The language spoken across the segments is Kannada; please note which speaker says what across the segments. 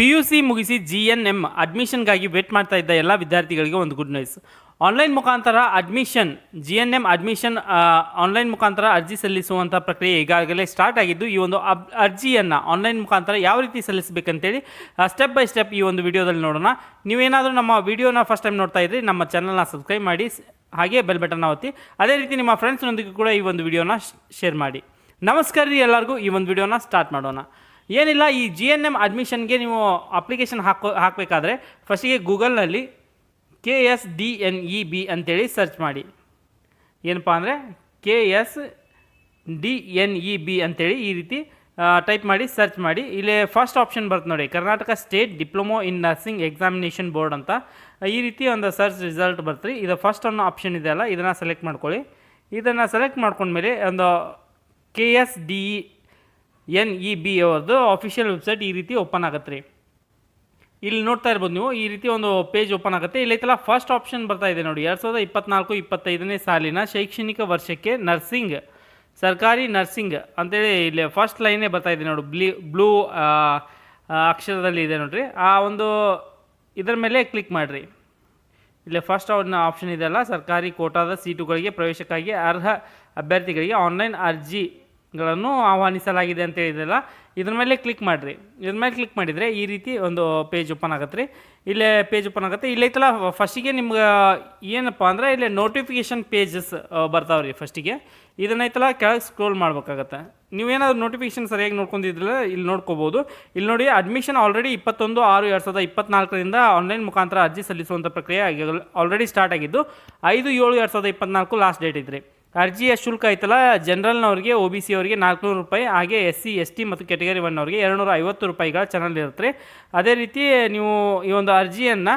Speaker 1: ಪಿ ಯು ಸಿ ಮುಗಿಸಿ ಜಿ ಎನ್ ಎಂ ಅಡ್ಮಿಷನ್ಗಾಗಿ ವೇಟ್ ಮಾಡ್ತಾ ಇದ್ದ ಎಲ್ಲ ವಿದ್ಯಾರ್ಥಿಗಳಿಗೆ ಒಂದು ಗುಡ್ ನ್ಯೂಸ್ ಆನ್ಲೈನ್ ಮುಖಾಂತರ admission G N M admission online ಮುಖಾಂತರ ಅರ್ಜಿ ಸಲ್ಲಿಸುವಂಥ ಪ್ರಕ್ರಿಯೆ ಈಗಾಗಲೇ ಸ್ಟಾರ್ಟ್ ಆಗಿದ್ದು, ಈ ಒಂದು ಅಬ್, ಅರ್ಜಿಯನ್ನು ಆನ್ಲೈನ್ ಮುಖಾಂತರ ಯಾವ ರೀತಿ ಸಲ್ಲಿಸಬೇಕಂತೇಳಿ ಸ್ಟೆಪ್ ಬೈ ಸ್ಟೆಪ್ ಈ ಒಂದು ವಿಡಿಯೋದಲ್ಲಿ ನೋಡೋಣ. ನೀವೇನಾದರೂ ನಮ್ಮ ವಿಡಿಯೋನ ಫಸ್ಟ್ ಟೈಮ್ ನೋಡ್ತಾ ಇದ್ರಿ, ನಮ್ಮ ಚಾನಲ್ನ ಸಬ್ಸ್ಕ್ರೈಬ್ ಮಾಡಿ ಹಾಗೆ ಬೆಲ್ ಬಟನ್ನ ಒತ್ತಿ. ಅದೇ ರೀತಿ ನಿಮ್ಮ ಫ್ರೆಂಡ್ಸ್ನೊಂದಿಗೂ ಕೂಡ ಈ ಒಂದು ವಿಡಿಯೋನ ಶೇರ್ ಮಾಡಿ. ನಮಸ್ಕಾರ ರೀ ಎಲ್ಲರಿಗೂ, ಈ ಒಂದು ವಿಡಿಯೋನ ಸ್ಟಾರ್ಟ್ ಮಾಡೋಣ. ಏನಿಲ್ಲ, ಈ ಜಿ ಎನ್ ಎಂ ಅಡ್ಮಿಷನ್ಗೆ ನೀವು ಅಪ್ಲಿಕೇಶನ್ ಹಾಕೋ, ಹಾಕಬೇಕಾದ್ರೆ ಫಸ್ಟಿಗೆ ಗೂಗಲ್ನಲ್ಲಿ K S D N E B ಅಂತೇಳಿ ಸರ್ಚ್ ಮಾಡಿ. ಏನಪ್ಪ ಅಂದರೆ K S D N E B ಅಂತೇಳಿ ಈ ರೀತಿ ಟೈಪ್ ಮಾಡಿ ಸರ್ಚ್ ಮಾಡಿ. ಇಲ್ಲಿ ಫಸ್ಟ್ ಆಪ್ಷನ್ ಬರುತ್ತೆ ನೋಡಿ, Karnataka state diploma in nursing examination board ಅಂತ. ಈ ರೀತಿ ಒಂದು ಸರ್ಚ್ ರಿಸಲ್ಟ್ ಬರ್ತೀರಿ ಇದು ಫಸ್ಟ್ ಅನ್ನೋ ಆಪ್ಷನ್ ಇದೆಯಲ್ಲ ಇದನ್ನು ಸೆಲೆಕ್ಟ್ ಮಾಡ್ಕೊಳ್ಳಿ. ಇದನ್ನು ಸೆಲೆಕ್ಟ್ ಮಾಡ್ಕೊಂಡ್ಮೇಲೆ ಒಂದು K S D N E B ಅವ್ರದ್ದು ಅಫಿಷಿಯಲ್ ವೆಬ್ಸೈಟ್ ಈ ರೀತಿ ಓಪನ್ ಆಗುತ್ತೆ ರೀ. ಇಲ್ಲಿ ನೋಡ್ತಾ ಇರ್ಬೋದು ನೀವು, ಈ ರೀತಿ ಒಂದು ಪೇಜ್ ಓಪನ್ ಆಗುತ್ತೆ. ಇಲ್ಲೈತಲ್ಲ ಫಸ್ಟ್ ಆಪ್ಷನ್ ಬರ್ತಾ ಇದೆ ನೋಡಿ, ಎರಡು ಸಾವಿರದ ಇಪ್ಪತ್ನಾಲ್ಕು, ಇಪ್ಪತ್ತೈದನೇ ಸಾಲಿನ ಶೈಕ್ಷಣಿಕ ವರ್ಷಕ್ಕೆ ನರ್ಸಿಂಗ್ ಸರ್ಕಾರಿ ನರ್ಸಿಂಗ್ ಅಂತೇಳಿ ಇಲ್ಲಿ ಫಸ್ಟ್ ಲೈನೇ ಬರ್ತಾ ಇದೆ ನೋಡಿ, ಬ್ಲಿ, ಬ್ಲೂ ಅಕ್ಷರದಲ್ಲಿ ಇದೆ ನೋಡಿರಿ. ಆ ಒಂದು ಇದರ ಮೇಲೆ ಕ್ಲಿಕ್ ಮಾಡಿರಿ. ಇಲ್ಲಿ ಫಸ್ಟ್ ಅವ್ರನ್ನ ಆಪ್ಷನ್ ಇದೆಯಲ್ಲ ಸರ್ಕಾರಿ ಕೋಟಾದ ಸೀಟುಗಳಿಗೆ ಪ್ರವೇಶಕ್ಕಾಗಿ ಅರ್ಹ ಅಭ್ಯರ್ಥಿಗಳಿಗೆ ಆನ್ಲೈನ್ ಅರ್ಜಿಗಳನ್ನು ಆಹ್ವಾನಿಸಲಾಗಿದೆ ಅಂತ ಹೇಳಿದೆಲ್ಲ ಇದ್ರ ಮೇಲೆ ಕ್ಲಿಕ್ ಮಾಡಿರಿ. ಇದ್ರ ಮೇಲೆ ಕ್ಲಿಕ್ ಮಾಡಿದರೆ ಈ ರೀತಿ ಒಂದು ಪೇಜ್ ಓಪನ್ ಆಗತ್ತೆ ರೀ. ಇಲ್ಲೇ ಪೇಜ್ ಓಪನ್ ಆಗುತ್ತೆ. ಇಲ್ಲೈತಲ್ಲ ಫಸ್ಟಿಗೆ ನಿಮ್ಗೆ ಏನಪ್ಪ ಅಂದರೆ ಇಲ್ಲಿ ನೋಟಿಫಿಕೇಷನ್ ಪೇಜಸ್ ಬರ್ತಾವೆ ರೀ ಫಸ್ಟಿಗೆ ಇದನ್ನೈತಲ್ಲ ಕೆಳಗೆ ಸ್ಕ್ರೋಲ್ ಮಾಡ್ಬೇಕಾಗತ್ತೆ. ನೀವೇನಾದ್ರು ನೋಟಿಫಿಕೇಶನ್ ಸರಿಯಾಗಿ ನೋಡ್ಕೊಂಡಿದ್ರಲ್ಲ, ಇಲ್ಲಿ ನೋಡ್ಕೋಬೋದು. ಇಲ್ಲಿ ನೋಡಿ ಅಡ್ಮಿಷನ್ ಆಲ್ರೆಡಿ ಇಪ್ಪತ್ತೊಂದು, ಆರು, ಎರಡು ಸಾವಿರದ ಇಪ್ಪತ್ನಾಲ್ಕರಿಂದ ಆನ್ಲೈನ್ ಮುಖಾಂತರ ಅರ್ಜಿ ಸಲ್ಲಿಸುವಂಥ ಪ್ರಕ್ರಿಯೆ ಆಲ್ರೆಡಿ ಸ್ಟಾರ್ಟ್ ಆಗಿದ್ದು, ಐದು, ಏಳು, ಎರಡು ಸಾವಿರದ ಇಪ್ಪತ್ನಾಲ್ಕು ಲಾಸ್ಟ್ ಡೇಟ್ ಇದ್ರಿ ಅರ್ಜಿಯ ಶುಲ್ಕ ಐತಲ್ಲ ಜನರಲ್ನವ್ರಿಗೆ ಒ ಬಿ ಸಿ ಅವರಿಗೆ ನಾಲ್ಕುನೂರು ರೂಪಾಯಿ ಹಾಗೆ ಎಸ್ ಸಿ ಎಸ್ ಟಿ ಮತ್ತು ಕೆಟಗರಿ ಒನ್ ಅವರಿಗೆ ಎರಡುನೂರ ಐವತ್ತು ರೂಪಾಯಿಗಳ ಚಾನಲ್ ಇರುತ್ತೆ ಅದೇ ರೀತಿ ನೀವು ಈ ಒಂದು ಅರ್ಜಿಯನ್ನು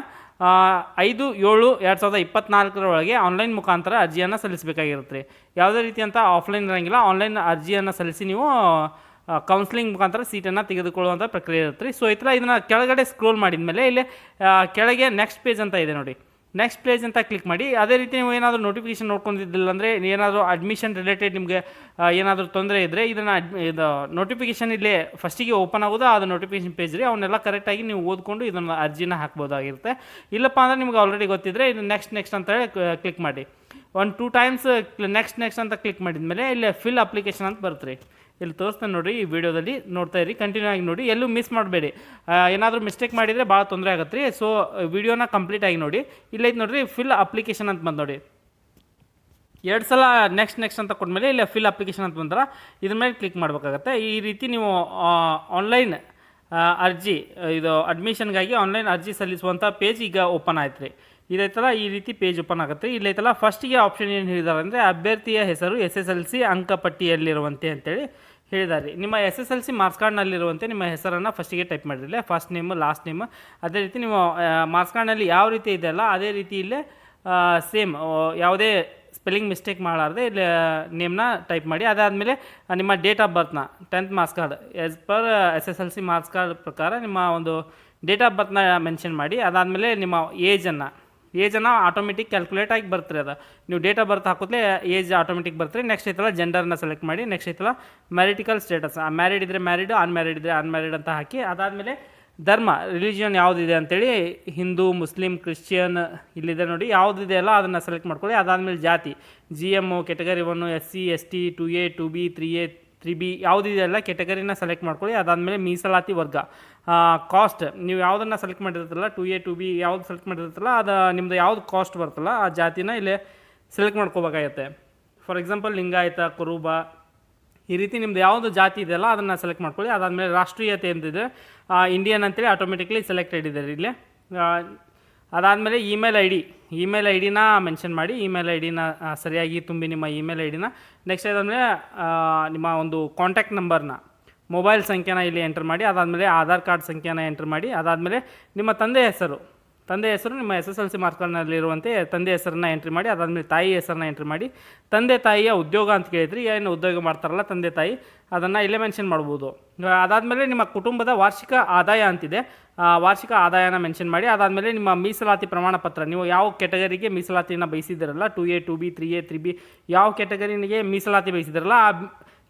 Speaker 1: ಐದು ಏಳು ಎರಡು ಸಾವಿರದ ಇಪ್ಪತ್ನಾಲ್ಕರೊಳಗೆ ಆನ್ಲೈನ್ ಮುಖಾಂತರ ಅರ್ಜಿಯನ್ನು ಸಲ್ಲಿಸಬೇಕಾಗಿರುತ್ತೆ. ಯಾವುದೇ ಅಂತ ಆಫ್ಲೈನ್ ಇರೋಂಗಿಲ್ಲ ಆನ್ಲೈನ್ ಅರ್ಜಿಯನ್ನು ಸಲ್ಲಿಸಿ ನೀವು ಕೌನ್ಸಿಲಿಂಗ್ ಮುಖಾಂತರ ಸೀಟನ್ನು ತೆಗೆದುಕೊಳ್ಳುವಂಥ ಪ್ರಕ್ರಿಯೆ ಇರುತ್ತೆ ಸೊ ಈ ಥರ ಇದನ್ನು ಕೆಳಗಡೆ ಸ್ಕ್ರೋಲ್ ಮಾಡಿದ್ಮೇಲೆ ಇಲ್ಲಿ ಆ, ಕೆಳಗೆ ನೆಕ್ಸ್ಟ್ ಪೇಜ್ ಅಂತ ಇದೆ ನೋಡಿ. ನೆಕ್ಸ್ಟ್ ಪೇಜ್ ಅಂತ ಕ್ಲಿಕ್ ಮಾಡಿ, ಅದೇ ರೀತಿ ನೀವು ಏನಾದರೂ ನೋಟಿಫಿಕೇಶನ್ ನೋಡ್ಕೊಂಡಿದ್ದಿಲ್ಲ ಅಂದರೆ ಏನಾದರೂ ಅಡ್ಮಿಷನ್ ರಿಲೇಟೆಡ್ ನಿಮಗೆ ಏನಾದರೂ ತೊಂದರೆ ಇದ್ದರೆ ಇದನ್ನು ಇದು ನೋಟಿಫಿಕೇಶನ್ ಇಲ್ಲಿ ಫಸ್ಟಿಗೆ ಓಪನ್ ಆಗೋದು, ಅದು ನೋಟಿಫಿಕೇಶನ್ ಪೇಜ್ ರೀ, ಅವನ್ನೆಲ್ಲ ಕರೆಕ್ಟಾಗಿ ನೀವು ಓದ್ಕೊಂಡು ಇದನ್ನು ಅರ್ಜಿನ ಹಾಕ್ಬೋದಾಗಿರುತ್ತೆ. ಇಲ್ಲಪ್ಪ ಅಂದರೆ ನಿಮ್ಗೆ ಆಲ್ರೆಡಿ ಗೊತ್ತಿದ್ದರೆ ಇದು ನೆಕ್ಸ್ಟ್ ನೆಕ್ಸ್ಟ್ ಅಂತೇಳಿ ಕ್ಲಿಕ್ ಮಾಡಿ. ಒಂದು ಟೂ ಟೈಮ್ಸ್ ನೆಕ್ಸ್ಟ್ ನೆಕ್ಸ್ಟ್ ಅಂತ ಕ್ಲಿಕ್ ಮಾಡಿದ ಮೇಲೆ ಇಲ್ಲಿ ಫಿಲ್ ಅಪ್ಲಿಕೇಶನ್ ಅಂತ ಬರುತ್ತೆ ಇಲ್ಲಿ ತೋರಿಸ್ತೇನೆ ನೋಡಿರಿ ಈ ವಿಡಿಯೋದಲ್ಲಿ ನೋಡ್ತಾ ಇರಿ ಕಂಟಿನ್ಯೂ ಆಗಿ ನೋಡಿ. ಎಲ್ಲೂ ಮಿಸ್ ಮಾಡಬೇಡಿ. ಏನಾದರೂ ಮಿಸ್ಟೇಕ್ ಮಾಡಿದರೆ ಭಾಳ ತೊಂದರೆ ಆಗುತ್ತೆ ರೀ. ಸೊ ವಿಡಿಯೋನ ಕಂಪ್ಲೀಟ್ ಆಗಿ ನೋಡಿ. ಇಲ್ಲೈತೆ ನೋಡಿರಿ ಫಿಲ್ ಅಪ್ಲಿಕೇಶನ್ ಅಂತ ಬಂದು ನೋಡಿ. ಎರಡು ಸಲ ನೆಕ್ಸ್ಟ್ ನೆಕ್ಸ್ಟ್ ಅಂತ ಕೊಟ್ಟಮೇಲೆ ಇಲ್ಲ ಫಿಲ್ ಅಪ್ಲಿಕೇಶನ್ ಅಂತ ಬಂದ್ರೆ? ಇದ್ರ ಮೇಲೆ ಕ್ಲಿಕ್ ಮಾಡಬೇಕಾಗತ್ತೆ. ಈ ರೀತಿ ನೀವು ಆನ್ಲೈನ್ ಅರ್ಜಿ, ಇದು ಅಡ್ಮಿಷನ್ಗಾಗಿ ಆನ್ಲೈನ್ ಅರ್ಜಿ ಸಲ್ಲಿಸುವಂಥ ಪೇಜ್ ಈಗ ಓಪನ್ ಆಯ್ತು ರೀ. ಇದೈತಲ್ಲ, ಈ ರೀತಿ ಪೇಜ್ ಓಪನ್ ಆಗುತ್ತೆ ರೀ. ಇಲ್ಲೈತಲ್ಲ ಫಸ್ಟಿಗೆ ಆಪ್ಷನ್ ಏನು ಹೇಳಿದಾರೆ ಅಂದರೆ, ಅಭ್ಯರ್ಥಿಯ ಹೆಸರು ಎಸ್ ಎಸ್ ಎಲ್ ಸಿ ಅಂಕಪಟ್ಟಿಯಲ್ಲಿರುವಂತೆ ಅಂತೇಳಿ. ಹೇಳಿದ್ದಾರೆ. ನಿಮ್ಮ S S L C marks ಕಾರ್ಡ್ನಲ್ಲಿರುವಂತೆ ನಿಮ್ಮ ಹೆಸರನ್ನು ಫಸ್ಟಿಗೆ ಟೈಪ್ ಮಾಡಿರಲಿ ಫಸ್ಟ್ ನೇಮ್ ಲಾಸ್ಟ್ ನೇಮ್ ಅದೇ ರೀತಿ ನೀವು ಮಾರ್ಕ್ಸ್ ಕಾರ್ಡ್ನಲ್ಲಿ ಯಾವ ರೀತಿ ಇದೆಯಲ್ಲ ಅದೇ ರೀತಿ ಇಲ್ಲೇ ಸೇಮ್ ಯಾವುದೇ ಸ್ಪೆಲ್ಲಿಂಗ್ ಮಿಸ್ಟೇಕ್ ಮಾಡಾರ್ದೆ ಇಲ್ಲಿ ನೇಮ್ನ ಟೈಪ್ ಮಾಡಿ. ಅದಾದಮೇಲೆ ನಿಮ್ಮ date of ಬರ್ತ್ನ tenth marks card as per S S L C marks card ಪ್ರಕಾರ ನಿಮ್ಮ ಒಂದು ಡೇಟ್ ಆಫ್ ಬರ್ತ್ನ ಮೆನ್ಷನ್ ಮಾಡಿ. ಅದಾದಮೇಲೆ ನಿಮ್ಮ ಏಜನ್ನು ಏಜನ್ನು ಆಟೋಮೆಟಿಕ್ ಕ್ಯಾಲ್ಕುಲೇಟ್ ಆಗಿ ಬರ್ತೀರಿ ಅದು. ನೀವು ಡೇಟ್ ಬರ್ತ್ ಹಾಕಿದ್ಲೆ ಏಜ್ ಆಟೋಮೆಟಿಕ್ ಬರ್ತೀರಿ. ನೆಕ್ಸ್ಟ್ ಐತಲ್ಲ ಜೆಂಡರ್ನ ಸೆಲೆಕ್ಟ್ ಮಾಡಿ ನೆಕ್ಸ್ಟ್ ಐತಲ್ಲ ಮ್ಯಾರಿಟಿಕಲ್ ಸ್ಟೇಟಸ್ ಮ್ಯಾರಿಡ್ ಇದ್ದರೆ ಮ್ಯಾರಿಡ್ ಅನ್ಮ್ಯಾರಿಡ್ ಇದ್ದರೆ ಅನ್ಮ್ಯಾರಿಡ್ ಅಂತ ಹಾಕಿ, ಅದಾದಮೇಲೆ ಧರ್ಮ ರಿಲಿಜಿಯನ್ ಯಾವುದಿದೆ ಅಂತೇಳಿ ಹಿಂದೂ, ಮುಸ್ಲಿಂ, ಕ್ರಿಶ್ಚಿಯನ್ ಇಲ್ಲಿದೆ ನೋಡಿ, ಯಾವುದಿದೆ ಅಲ್ಲ ಅದನ್ನು ಸೆಲೆಕ್ಟ್ ಮಾಡ್ಕೊಳ್ಳಿ. ಅದಾದಮೇಲೆ ಜಾತಿ G M category one S C S T two A two B three A three B ಯಾವುದಿದೆಯಲ್ಲ ಕೆಟಗರಿನ ಸೆಲೆಕ್ಟ್ ಮಾಡ್ಕೊಳ್ಳಿ, ಅದಾದಮೇಲೆ ಮೀಸಲಾತಿ ವರ್ಗ. ಕಾಸ್ಟ್ ನೀವು ಯಾವುದನ್ನು ಸೆಲೆಕ್ಟ್ ಮಾಡಿರ್ತಲ್ಲ ಟು ಎ ಟು ಬಿ ಯಾವ್ದು ಸೆಲೆಕ್ಟ್ ಮಾಡಿರ್ತಲ್ಲ ಅದು ನಿಮ್ಮದು ಯಾವ್ದು ಕಾಸ್ಟ್ ಬರ್ತಲ್ಲ ಆ ಜಾತಿನ ಇಲ್ಲಿ ಸೆಲೆಕ್ಟ್ ಮಾಡ್ಕೋಬೇಕಾಗತ್ತೆ. ಫಾರ್ ಎಕ್ಸಾಂಪಲ್ ಲಿಂಗಾಯತ, ಕುರುಬ, ಈ ರೀತಿ ನಿಮ್ದು ಯಾವುದು ಜಾತಿ ಇದೆಯಲ್ಲ, ಅದನ್ನು ಸೆಲೆಕ್ಟ್ ಮಾಡ್ಕೊಳ್ಳಿ. ಅದಾದಮೇಲೆ ರಾಷ್ಟ್ರೀಯತೆ ಅಂತಿದೆ ಇಂಡಿಯನ್ ಅಂತೇಳಿ ಆಟೋಮೆಟಿಕ್ಲಿ ಸೆಲೆಕ್ಟೆಡ್ ಇದೆ ಇಲ್ಲಿ. ಅದಾದಮೇಲೆ email I D email I ಡಿನ mention ಮಾಡಿ, ಇಮೇಲ್ ಐ ಡಿನ ಸರಿಯಾಗಿ ತುಂಬಿ ನಿಮ್ಮ ಇಮೇಲ್ ಐ ಡಿನ ನೆಕ್ಸ್ಟ್ ಅದಾದಮೇಲೆ ನಿಮ್ಮ ಒಂದು ಕಾಂಟ್ಯಾಕ್ಟ್ ನಂಬರ್ನ ಮೊಬೈಲ್ ಸಂಖ್ಯೆನ ಇಲ್ಲಿ ಎಂಟರ್ ಮಾಡಿ, ಅದಾದಮೇಲೆ ಆಧಾರ್ ಕಾರ್ಡ್ ಸಂಖ್ಯೆನ ಎಂಟರ್ ಮಾಡಿ, ಅದಾದಮೇಲೆ ನಿಮ್ಮ ತಂದೆ ಹೆಸರು. ತಂದೆ ಹೆಸರು ನಿಮ್ಮ ಎಸ್ ಎಸ್ ಎಲ್ ಸಿ ಮಾರ್ಕ್ಗಳಲ್ಲಿರುವಂತೆ ತಂದೆ ಹೆಸರನ್ನ ಎಂಟ್ರಿ ಮಾಡಿ, ಅದಾದಮೇಲೆ ತಾಯಿ ಹೆಸರನ್ನ ಎಂಟ್ರಿ ಮಾಡಿ. ತಂದೆ ತಾಯಿಯ ಉದ್ಯೋಗ ಅಂತ ಕೇಳಿದ್ರಿ ಏನು ಉದ್ಯೋಗ ಮಾಡ್ತಾರಲ್ಲ ತಂದೆ ತಾಯಿ, ಅದನ್ನು ಇಲ್ಲೇ ಮೆನ್ಷನ್ ಮಾಡ್ಬೋದು. ಅದಾದಮೇಲೆ ನಿಮ್ಮ ಕುಟುಂಬದ ವಾರ್ಷಿಕ ಆದಾಯ ಅಂತಿದೆ. ವಾರ್ಷಿಕ ಆದಾಯನ ಮೆನ್ಷನ್ ಮಾಡಿ, ಅದಾದಮೇಲೆ ನಿಮ್ಮ ಮೀಸಲಾತಿ ಪ್ರಮಾಣ ಪತ್ರ, ನೀವು ಯಾವ ಕೆಟಗರಿಗೆ ಮೀಸಲಾತಿನ ಬಯಸಿದಿರಲ್ಲ two A, two B, three A, three B, ಯಾವ ಕೆಟಗರಿಗೆ ಮೀಸಲಾತಿ ಬಯಸಿದಿರಲ್ಲ ಆ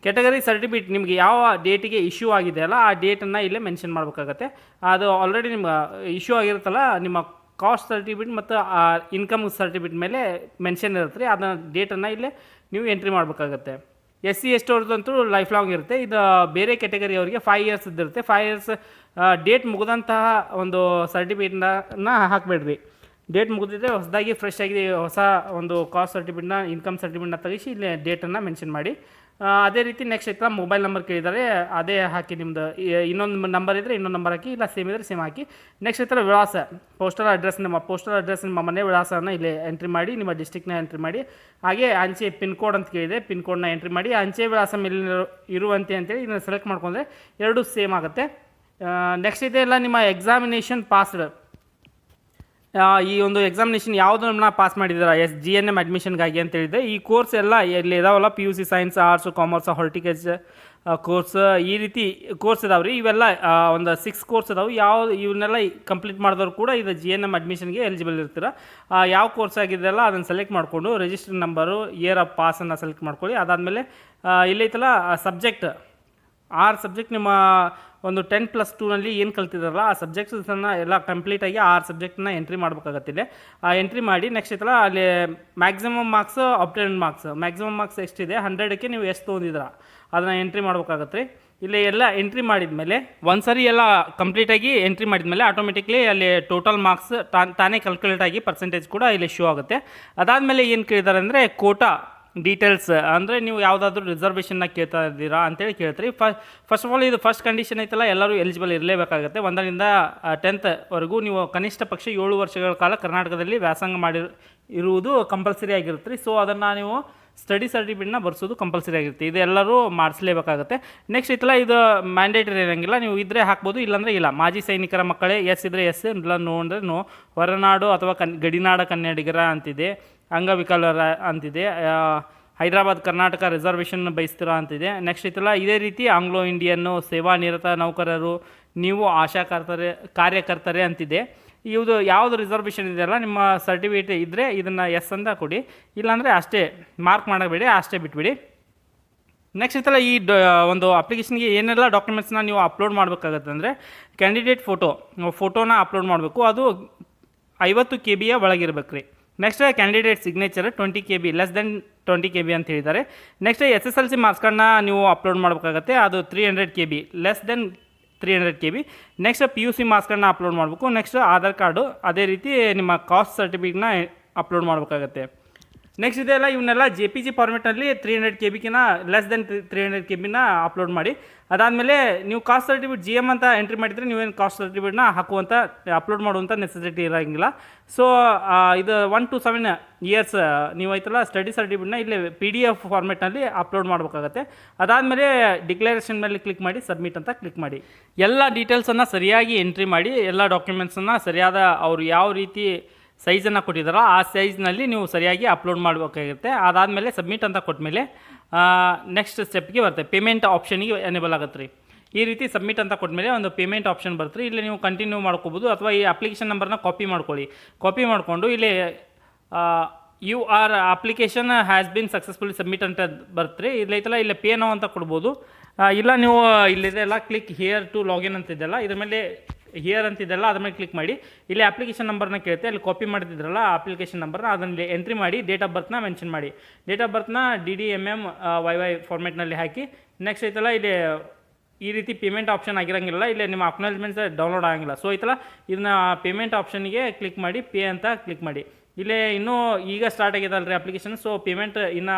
Speaker 1: ಕೆಟಗರಿ ಸರ್ಟಿಫಿಕೇಟ್ ನಿಮಗೆ ಯಾವ ಡೇಟಿಗೆ ಇಶ್ಯೂ ಆಗಿದೆ ಅಲ್ಲ, ಆ ಡೇಟನ್ನು ಇಲ್ಲೇ ಮೆನ್ಷನ್ ಮಾಡಬೇಕಾಗತ್ತೆ. ಅದು ಆಲ್ರೆಡಿ ನಿಮ್ಗೆ ಇಶ್ಯೂ ಆಗಿರುತ್ತಲ್ಲ, ನಿಮ್ಮ ಕಾಸ್ಟ್ ಸರ್ಟಿಫಿಕೇಟ್ ಮತ್ತು, ಆ ಇನ್ಕಮ್ ಸರ್ಟಿಫಿಕೇಟ್ ಮೇಲೆ ಮೆನ್ಷನ್ ಇರುತ್ತೆ ರೀ, ಅದನ್ನು ಡೇಟನ್ನು ಇಲ್ಲೇ ನೀವು ಎಂಟ್ರಿ ಮಾಡಬೇಕಾಗತ್ತೆ. ಎಸ್ ಸಿ ಎಸ್ ಅವ್ರದ್ದಂತೂ ಲೈಫ್ ಲಾಂಗ್ ಇರುತ್ತೆ. ಇದು ಬೇರೆ ಕೆಟಗರಿ ಅವರಿಗೆ ಫೈವ್ ಇಯರ್ಸ್ ಇದ್ದಿರುತ್ತೆ ಫೈವ್ ಇಯರ್ಸ್ ಡೇಟ್ ಮುಗಿದಂತಹ ಒಂದು ಸರ್ಟಿಫಿಕೇಟ್ನ ಹಾಕಬೇಡ್ರಿ. ಡೇಟ್ ಮುಗಿದಿದ್ರೆ ಹೊಸದಾಗಿ ಫ್ರೆಶ್ ಆಗಿ ಹೊಸ ಒಂದು ಕಾಸ್ಟ್ ಸರ್ಟಿಫಿಕೇಟ್ನ ಇನ್ಕಮ್ ಸರ್ಟಿಫಿಕೇಟ್ನ ತಗಿಸಿ ಇಲ್ಲಿ ಡೇಟನ್ನು ಮೆನ್ಷನ್ ಮಾಡಿ. ಅದೇ ರೀತಿ ನೆಕ್ಸ್ಟ್ ಐತಲ್ಲ ಮೊಬೈಲ್ ನಂಬರ್ ಕೇಳಿದ್ದಾರೆ ಅದೇ ಹಾಕಿ ನಿಮ್ಮದು ಇನ್ನೊಂದು ನಂಬರ್ ಇದ್ದರೆ ಇನ್ನೊಂದು ನಂಬರ್ ಹಾಕಿ, ಇಲ್ಲ ಸೇಮ್ ಇದ್ದರೆ ಸೇಮ್ ಹಾಕಿ. ನೆಕ್ಸ್ಟ್ ಐತಲ್ಲ ವಿಳಾಸ ಪೋಸ್ಟಲ್ ಅಡ್ರೆಸ್ ನಿಮ್ಮ ಪೋಸ್ಟಲ್ ಅಡ್ರೆಸ್ ನಿಮ್ಮ ಮನೆ ವಿಳಾಸನ ಇಲ್ಲಿ ಎಂಟ್ರಿ ಮಾಡಿ, ನಿಮ್ಮ ಡಿಸ್ಟಿಕ್ನ ಎಂಟ್ರಿ ಮಾಡಿ. ಹಾಗೆ ಅಂಚೆ ಪಿನ್ ಕೋಡ್ ಅಂತ ಕೇಳಿದೆ ಪಿನ್ ಕೋಡ್ನ ಎಂಟ್ರಿ ಮಾಡಿ, ಅಂಚೆ ವಿಳಾಸ ಮೇಲೆ ಇರುವಂತೆ ಅಂತೇಳಿ ಇದನ್ನು ಸೆಲೆಕ್ಟ್ ಮಾಡ್ಕೊಂಡ್ರೆ ಎರಡೂ ಸೇಮ್ ಆಗುತ್ತೆ. ನೆಕ್ಸ್ಟ್ ಇದೆಲ್ಲ ನಿಮ್ಮ ಎಕ್ಸಾಮಿನೇಷನ್ ಪಾಸ್ಡ್ ಈ ಒಂದು ಎಕ್ಸಾಮಿನೇಷನ್ ಯಾವುದನ್ನ ಪಾಸ್ ಮಾಡಿದ್ದೀರಾ ಎಸ್ ಜಿ ಎನ್ ಎಂ ಅಡ್ಮಿಷನ್ಗಾಗಿ ಅಂತ ಹೇಳಿದೆ ಈ ಕೋರ್ಸ್ ಎಲ್ಲ ಎಲ್ಲಿ ಇದಾವಲ್ಲ? P U C science arts commerce horticulture course ಈ ರೀತಿ ಕೋರ್ಸ್ ಇದಾವೆ ರೀ ಇವೆಲ್ಲ ಒಂದು ಸಿಕ್ಸ್ ಕೋರ್ಸ್ ಇದಾವೆ. ಯಾವ ಇವನ್ನೆಲ್ಲ ಕಂಪ್ಲೀಟ್ ಮಾಡಿದವ್ರು ಕೂಡ ಇದು ಜಿ ಎನ್ ಎಂ ಅಡ್ಮಿಷನ್ಗೆ ಎಲಿಜಿಬಲ್ ಇರ್ತೀರ. ಯಾವ ಕೋರ್ಸ್ ಆಗಿದೆಯಲ್ಲ ಅದನ್ನು ಸೆಲೆಕ್ಟ್ ಮಾಡಿಕೊಂಡು ರಿಜಿಸ್ಟರ್ ನಂಬರು ಇಯರ್ ಆಫ್ ಪಾಸನ್ನು ಸೆಲೆಕ್ಟ್ ಮಾಡ್ಕೊಳ್ಳಿ. ಅದಾದಮೇಲೆ ಇಲ್ಲೈತಲ್ಲ ಸಬ್ಜೆಕ್ಟ್ ಆರು ಸಬ್ಜೆಕ್ಟ್ ನಿಮ್ಮ ಒಂದು ಟೆನ್ ಪ್ಲಸ್ ಟೂನಲ್ಲಿ ಏನು ಕಲ್ತಿದಾರಲ್ಲ, ಆ ಸಬ್ಜೆಕ್ಟ್ಸನ್ನು ಎಲ್ಲ ಕಂಪ್ಲೀಟಾಗಿ ಆರು ಸಬ್ಜೆಕ್ಟ್ನ ಎಂಟ್ರಿ ಮಾಡಬೇಕಾಗತ್ತಿಲ್ಲ ಆ ಎಂಟ್ರಿ ಮಾಡಿ ನೆಕ್ಸ್ಟ್ ಐತಲ್ಲ ಅಲ್ಲಿ maximum marks obtained marks maximum marks ಎಷ್ಟಿದೆ? ಹಂಡ್ರೆಡಕ್ಕೆ ನೀವು ಎಷ್ಟು ತೊಗೊಂಡಿದ್ರ ಅದನ್ನು ಎಂಟ್ರಿ ಮಾಡಬೇಕಾಗತ್ತೆ ರೀ. ಇಲ್ಲಿ ಎಲ್ಲ ಎಂಟ್ರಿ ಮಾಡಿದ್ಮೇಲೆ, ಒಂದು ಸರಿ ಎಲ್ಲ ಕಂಪ್ಲೀಟಾಗಿ ಎಂಟ್ರಿ ಮಾಡಿದ್ಮೇಲೆ ಆಟೋಮೆಟಿಕ್ಲಿ ಅಲ್ಲಿ ಟೋಟಲ್ ಮಾರ್ಕ್ಸ್ ತಾನೇ ಕ್ಯಾಲ್ಕುಲೇಟ್ ಆಗಿ ಪರ್ಸೆಂಟೇಜ್ ಕೂಡ ಇಲ್ಲಿ ಶೋ ಆಗುತ್ತೆ. ಅದಾದಮೇಲೆ ಏನು ಕೇಳಿದ್ದಾರೆ ಅಂದರೆ ಕೋಟಾ ಡೀಟೇಲ್ಸ್ ಅಂದರೆ ನೀವು ಯಾವುದಾದ್ರೂ ರಿಸರ್ವೇಷನ್ನ ಕೇಳ್ತಾ ಇದ್ದೀರಾ ಅಂತೇಳಿ ಕೇಳ್ತೀರಿ. ಫಸ್ಟ್ ಆಫ್ ಆಲ್ ಇದು ಫಸ್ಟ್ ಕಂಡೀಷನ್ ಐತಲ್ಲ, ಎಲ್ಲರೂ ಎಲಿಜಿಬಲ್ ಇರಲೇಬೇಕಾಗುತ್ತೆ. ಒಂದರಿಂದ ಟೆಂತ್ವರೆಗೂ ನೀವು ಕನಿಷ್ಠ ಪಕ್ಷ ಏಳು ವರ್ಷಗಳ ಕಾಲ ಕರ್ನಾಟಕದಲ್ಲಿ ವ್ಯಾಸಂಗ ಮಾಡಿ ಇರುವುದು ಕಂಪಲ್ಸರಿ ಆಗಿರುತ್ತೆ ರೀ. ಸೊ ಅದನ್ನು ನೀವು ಸ್ಟಡಿ ಸರ್ಟಿಫಿಕೇಟ್ನ ಬರ್ಸೋದು ಕಂಪಲ್ಸರಿ ಆಗಿರುತ್ತೆ. ಇದು ಎಲ್ಲರೂ ಮಾಡಿಸ್ಲೇಬೇಕಾಗುತ್ತೆ. ನೆಕ್ಸ್ಟ್ ಇತ್ತಲ್ಲ ಇದು ಮ್ಯಾಂಡೇಟರಿ ಇರೋಂಗಿಲ್ಲ. ನೀವು ಇದ್ದರೆ ಹಾಕ್ಬೋದು, ಇಲ್ಲಾಂದರೆ ಇಲ್ಲ. ಮಾಜಿ ಸೈನಿಕರ ಮಕ್ಕಳೇ ಎಸ್ ಇದ್ದರೆ ಎಸ್, ಇಲ್ಲ ನೋ ಅಂದರೆ ನೋ. ಹೊರನಾಡು ಅಥವಾ ಕನ್, ಗಡಿನಾಡ ಕನ್ನಡಿಗರ ಅಂತಿದೆ, ಅಂಗವಿಕಲರ ಅಂತಿದೆ ಹೈದರಾಬಾದ್, ಕರ್ನಾಟಕ ರಿಸರ್ವೇಷನ್ ಬಯಸ್ತೀರಾ ಅಂತಿದೆ. ನೆಕ್ಸ್ಟ್ ಇತ್ತಲ್ಲ ಇದೇ ರೀತಿ ಆಂಗ್ಲೋ ಇಂಡಿಯನ್ನು ಸೇವಾ ನಿರತ ನೌಕರರು, ನೀವು ಆಶಾಕರ್ತರೆ, ಕಾರ್ಯಕರ್ತರೆ ಅಂತಿದೆ. ಇವುದು ಯಾವುದು ರಿಸರ್ವೇಷನ್ ಇದೆಯಲ್ಲ, ನಿಮ್ಮ ಸರ್ಟಿಫಿಕೇಟ್ ಇದ್ದರೆ ಇದನ್ನು ಎಸ್ ಅಂತ ಕೊಡಿ. ಇಲ್ಲಾಂದರೆ ಅಷ್ಟೇ ಮಾರ್ಕ್ ಮಾಡಬೇಡಿ, ಅಷ್ಟೇ ಬಿಟ್ಬಿಡಿ. ನೆಕ್ಸ್ಟ್ ಇತ್ತಲ್ಲ ಈ ಡ, ಒಂದು ಅಪ್ಲಿಕೇಶನ್ಗೆ ಏನೆಲ್ಲ ಡಾಕ್ಯುಮೆಂಟ್ಸ್ನ ನೀವು ಅಪ್ಲೋಡ್ ಮಾಡಬೇಕಾಗತ್ತೆ ಅಂದರೆ ಕ್ಯಾಂಡಿಡೇಟ್ ಫೋಟೋ ಫೋಟೋನ ಅಪ್ಲೋಡ್ ಮಾಡಬೇಕು. ಅದು ಐವತ್ತು ಕೆ ಬಿಯ ಒಳಗಿರ್ಬೇಕು ರೀ next candidate signature twenty K B less than twenty K B ಅಂತ ಹೇಳಿದ್ದಾರೆ. Next S S L C ಮಾರ್ಕ್ಸ್ಗಳನ್ನ ನೀವು ಅಪ್ಲೋಡ್ ಮಾಡಬೇಕಾಗತ್ತೆ. ಅದು three hundred K B less than three hundred K B next P U C ಮಾರ್ಕ್ಸ್ಗಳನ್ನ upload ಮಾಡಬೇಕು. ನೆಕ್ಸ್ಟ್ ಆಧಾರ್ ಕಾರ್ಡು ಅದೇ ರೀತಿ ನಿಮ್ಮ ಕಾಸ್ಟ್ ಸರ್ಟಿಫಿಕೇಟ್ನ ಅಪ್ಲೋಡ್ ಮಾಡಬೇಕಾಗತ್ತೆ. ನೆಕ್ಸ್ಟ್ ಇದೆಲ್ಲ ಇವನ್ನೆಲ್ಲ ಜೆ ಪಿ ಜಿ ಫಾರ್ಮೆಟಲ್ಲಿ three hundred K ಬಿಗಿನ less than three hundred K ಬಿನ upload ಮಾಡಿ. ಅದಾದಮೇಲೆ ನೀವು ಕಾಸ್ಟ್ ಸರ್ಟಿಫಿಕೇಟ್ ಜಿ ಎಂ ಅಂತ ಎಂಟ್ರಿ ಮಾಡಿದರೆ ನೀವೇನು ಕಾಸ್ಟ್ ಸರ್ಟಿಫಿಕೇಟ್ನ ಹಾಕುವಂಥ ಅಪ್ಲೋಡ್ ಮಾಡುವಂಥ ನೆಸೆಸಿಟಿ ಇರೋಂಗಿಲ್ಲ. ಸೊ ಇದು ಒನ್ ಟು ಸೆವೆನ್ ಇಯರ್ಸ್ ನೀವು ಐತಲ್ಲ ಸ್ಟಡಿ ಸರ್ಟಿಫಿಕೇಟ್ನ ಇಲ್ಲಿ ಪಿ ಡಿ ಎಫ್ ಫಾರ್ಮೆಟ್ನಲ್ಲಿ ಅಪ್ಲೋಡ್ ಮಾಡಬೇಕಾಗತ್ತೆ. ಅದಾದಮೇಲೆ ಡಿಕ್ಲರೇಷನ್ ಮೇಲೆ ಕ್ಲಿಕ್ ಮಾಡಿ ಸಬ್ಮಿಟ್ ಅಂತ ಕ್ಲಿಕ್ ಮಾಡಿ. ಎಲ್ಲ ಡೀಟೇಲ್ಸನ್ನು ಸರಿಯಾಗಿ ಎಂಟ್ರಿ ಮಾಡಿ, ಎಲ್ಲ ಡಾಕ್ಯುಮೆಂಟ್ಸನ್ನು ಸರಿಯಾದ ಅವರು ಯಾವ ರೀತಿ ಸೈಜನ್ನು ಕೊಟ್ಟಿದ್ದಾರೋ, ಆ ಸೈಜ್ನಲ್ಲಿ ನೀವು ಸರಿಯಾಗಿ ಅಪ್ಲೋಡ್ ಮಾಡಬೇಕಾಗಿರುತ್ತೆ. ಅದಾದಮೇಲೆ ಸಬ್ಮಿಟ್ ಅಂತ ಕೊಟ್ಟಮೇಲೆ ನೆಕ್ಸ್ಟ್ ಸ್ಟೆಪ್ಗೆ ಬರುತ್ತೆ. ಪೇಮೆಂಟ್ ಆಪ್ಷನಿಗೆ ಎನೇಬಲ್ ಆಗುತ್ತೆ ರೀ. ಈ ರೀತಿ ಸಬ್ಮಿಟ್ ಅಂತ ಕೊಟ್ಟಮೇಲೆ ಒಂದು ಪೇಮೆಂಟ್ ಆಪ್ಷನ್ ಬರುತ್ತೆ ಇಲ್ಲಿ ನೀವು ಕಂಟಿನ್ಯೂ ಮಾಡ್ಕೋಬೋದು ಅಥವಾ ಈ ಅಪ್ಲಿಕೇಶನ್ ನಂಬರ್ನ ಕಾಪಿ ಮಾಡ್ಕೊಳ್ಳಿ. ಕಾಪಿ ಮಾಡಿಕೊಂಡು ಇಲ್ಲಿ your application has been successfully submit ಅಂತ ಬರುತ್ತೆ ಇಲ್ಲಿ ಐತಲ್ಲ, ಇಲ್ಲಿ ಪೇ ನೋ ಅಂತ ಕೊಡ್ಬೋದು. ಇಲ್ಲ ನೀವು ಇಲ್ಲಿದೆಲ್ಲ ಕ್ಲಿಕ್ ಹಿಯರ್ ಟು ಲಾಗಿನ್ ಅಂತಿದ್ದೆಲ್ಲ ಇದ್ರ ಮೇಲೆ ಹಿಯರ್ ಅಂತಿದ್ದಲ್ಲ ಅದ್ರ ಮೇಲೆ ಕ್ಲಿಕ್ ಮಾಡಿ. ಇಲ್ಲಿ ಅಪ್ಲಿಕೇಶನ್ ನಂಬರ್ನ ಕೇಳುತ್ತೆ, ಅಲ್ಲಿ ಕಾಪಿ ಮಾಡ್ತಿದ್ರಲ್ಲ ಅಪ್ಲಿಕೇಶನ್ ನಂಬರ್ನ ಅದನ್ನು ಎಂಟ್ರಿ ಮಾಡಿ ಡೇಟ್ ಆಫ್ ಬರ್ತ್ನ ಮೆನ್ಷನ್ ಮಾಡಿ. Date of ಬರ್ತ್ನ D D M M Y Y ಫಾರ್ಮೆಟ್ನಲ್ಲಿ ಹಾಕಿ. ನೆಕ್ಸ್ಟ್ ಐತಲ್ಲ, ಇಲ್ಲಿ ಈ ರೀತಿ ಪೇಮೆಂಟ್ ಆಪ್ಷನ್ ಆಗಿರಂಗಿಲ್ಲ, ಇಲ್ಲಿ ನಿಮ್ಮ ಅಕ್ನಾಲಜ್ಮೆಂಟ್ಸ್ ಡೌನ್ಲೋಡ್ ಆಗಂಗಿಲ್ಲ. ಸೊ ಐತಲ್ಲ, ಇದನ್ನ ಪೇಮೆಂಟ್ ಆಪ್ಷನ್ಗೆ ಕ್ಲಿಕ್ ಮಾಡಿ ಪೇ ಅಂತ ಕ್ಲಿಕ್ ಮಾಡಿ. ಇಲ್ಲೇ ಇನ್ನೂ ಈಗ ಸ್ಟಾರ್ಟ್ ಆಗಿದೆ ರೀ ಅಪ್ಲಿಕೇಶನ್ ಸೊ ಪೇಮೆಂಟ್ ಇನ್ನೂ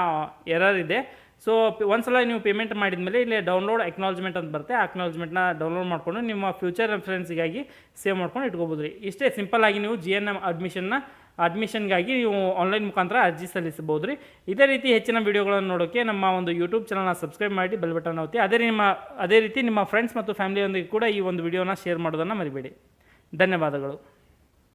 Speaker 1: ಎರರ್ ಇದೆ. ಸೊ ಒಂದ್ಸಲ ನೀವು ಪೇಮೆಂಟ್ ಮಾಡಿದ ಮೇಲೆ ಇಲ್ಲಿ ಡೌನ್ಲೋಡ್ ಅಕ್ನಾಲಜ್ಮೆಂಟ್ ಅಂತ ಬರುತ್ತೆ. ಆ ಅಕ್ನಾಲಜ್ಮೆಂಟ್ನ ಡೌನ್ಲೋಡ್ ಮಾಡಿಕೊಂಡು ನಿಮ್ಮ ಫ್ಯೂಚರ್ ರೆಫರೆನ್ಸ್ಗಾಗಿ ಸೇವ್ ಮಾಡ್ಕೊಂಡು ಇಟ್ಕೋಬೋದು ರೀ ಇಷ್ಟೇ ಸಿಂಪಲ್ ಆಗಿ ನೀವು ಜಿ ಎನ್ ಎಂ ಅಡ್ಮಿಷನ್ನ ಅಡ್ಮಿಷನ್ಗಾಗಿ ನೀವು ಆನ್ಲೈನ್ ಮುಖಾಂತರ ಅರ್ಜಿ ಸಲ್ಲಿಸಬಹುದು ರೀ ಇದೇ ರೀತಿ ಹೆಚ್ಚಿನ ವಿಡಿಯೋಗಳನ್ನು ನೋಡೋಕ್ಕೆ ನಮ್ಮ ಒಂದು ಯೂಟ್ಯೂಬ್ ಚಾನಲ್ನ ಸಬ್ಸ್ಕ್ರೈಬ್ ಮಾಡಿ ಬೆಲ್ ಬಟನ್ ಒತ್ತಿ. ಅದೇ ನಿಮ್ಮ ಅದೇ ರೀತಿ ನಿಮ್ಮ ಫ್ರೆಂಡ್ಸ್ ಮತ್ತು ಫ್ಯಾಮಿಲಿಯೊಂದಿಗೆ ಕೂಡ ಈ ಒಂದು ವಿಡಿಯೋನ ಶೇರ್ ಮಾಡೋದನ್ನು ಮರಿಬೇಡಿ. ಧನ್ಯವಾದಗಳು.